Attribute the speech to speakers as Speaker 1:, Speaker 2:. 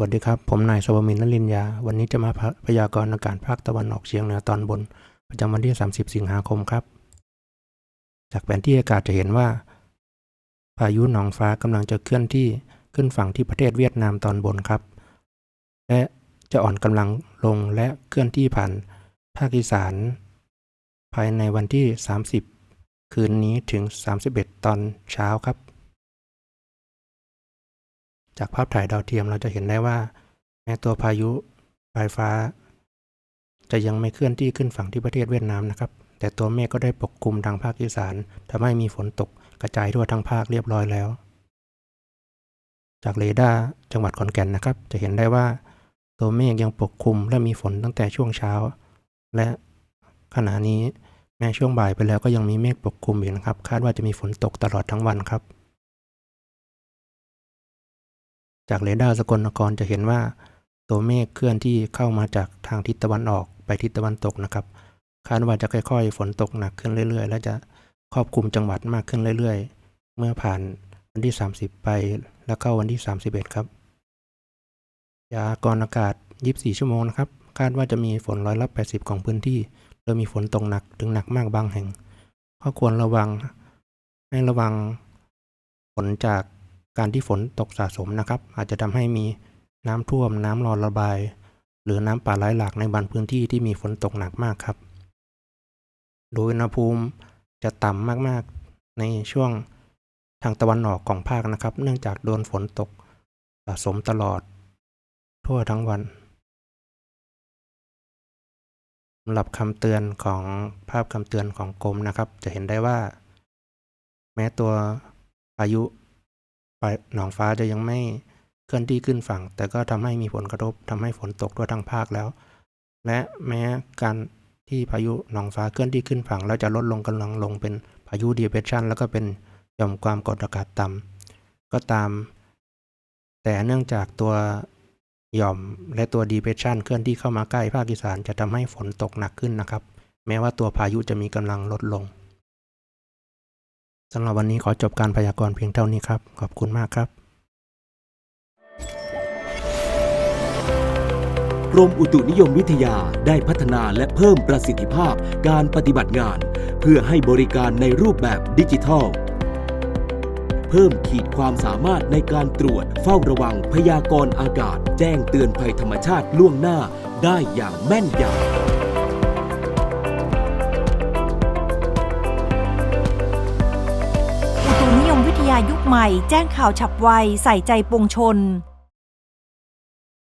Speaker 1: วัสดีครับ ผมนายสวมินนลินยา วันนี้จะมาพยากรณ์อากาศภาคตะวันออกเฉียงเหนือตอนบน ประจำวันที่ 30 สิงหาคมครับ จากแผนที่อากาศจะเห็นว่า พายุหนองฟ้ากำลังจะเคลื่อนที่ขึ้นฝั่งที่ประเทศเวียดนามตอนบนครับ และจะอ่อนกำลังลงและเคลื่อนที่ผ่านภาคอีสาน ภายในวันที่ 30 คืนนี้ถึง 31 ตอนเช้าครับ จากภาพถ่ายดาวเทียมเราจะเห็นได้ว่า แม้ตัวพายุปลายฟ้า จะยังไม่เคลื่อนที่ขึ้นฝั่งที่ประเทศเวียดนามนะครับ แต่ตัวเมฆก็ได้ปกคลุมทางภาคอีสานทำให้มีฝนตกกระจายทั่วทั้งภาคเรียบร้อยแล้ว จากเรดาร์จังหวัดขอนแก่นนะครับ จะเห็นได้ว่า ตัวเมฆยังปกคลุมและมีฝนตั้งแต่ช่วงเช้า และขณะนี้แม้ช่วงบ่ายไปแล้วก็ยังมีเมฆปกคลุมอยู่นะครับ คาดว่าจะมีฝนตกตลอดทั้งวันครับ จากเรดาร์สกลนครจะเห็นว่า ตัวเมฆเคลื่อนที่เข้ามาจากทางทิศตะวันออกไปทิศตะวันตกนะครับ คาดว่าจะค่อยๆ ฝนตกหนักขึ้นเรื่อยๆ และจะครอบคลุมจังหวัดมากขึ้นเรื่อยๆ เมื่อผ่านวันที่ 30 ไปแล้วเข้าวันที่ 31 ครับยากรอากาศ 24 ชั่วโมงนะครับ คาดว่าจะมีฝนร้อยละ 80 ของพื้นที่ โดยมีฝนตกหนักถึงหนักมากบางแห่ง ข้อควรระวังให้ระวังฝนจาก การที่ฝนตกสะสมนะครับ อาจจะทำให้มีน้ำท่วม น้ำรอระบาย หรือน้ำป่าไหลหลากในบางพื้นที่ที่มีฝนตกหนักมากครับ โดยอุณหภูมิจะต่ำมากๆในช่วงทางตะวันออกของภาคนะครับ เนื่องจากโดนฝนตกสะสมตลอด ทั่วทั้งวันสำหรับคำเตือนของภาพคำเตือนของกรมนะครับ จะเห็นได้ว่า แม้ตัวพายุ หนองฟ้าจะยังไม่เคลื่อนที่ขึ้นฝั่ง แต่ก็ทำให้มีผลกระทบทำให้ฝนตกทั่วทั้งภาคแล้ว และแม้การที่พายุหนองฟ้าเคลื่อนที่ขึ้นฝั่ง แล้วจะลดลงกำลังลงเป็นพายุดีเพรสชันแล้วก็เป็นหย่อมความกดอากาศต่ำก็ตาม แต่เนื่องจากตัวหย่อมและตัวดีเพรสชันเคลื่อนที่เข้ามาใกล้ภาคอีสานจะทำให้ฝนตกหนักขึ้นนะครับ แม้ว่าตัวพายุจะมีกำลังลดลง สำหรับวันนี้ขอจบการพยากรณ์เพียงเท่านี้ครับ ขอบคุณมากครับ
Speaker 2: กรมอุตุนิยมวิทยาได้พัฒนาและเพิ่มประสิทธิภาพการปฏิบัติงาน เพื่อให้บริการในรูปแบบดิจิทัล เพิ่มขีดความสามารถในการตรวจเฝ้าระวังพยากรณ์อากาศ แจ้งเตือนภัยธรรมชาติล่วงหน้าได้อย่างแม่นยำ
Speaker 3: วิทยายุคใหม่ แจ้งข่าวฉับไว ใส่ใจปวงชน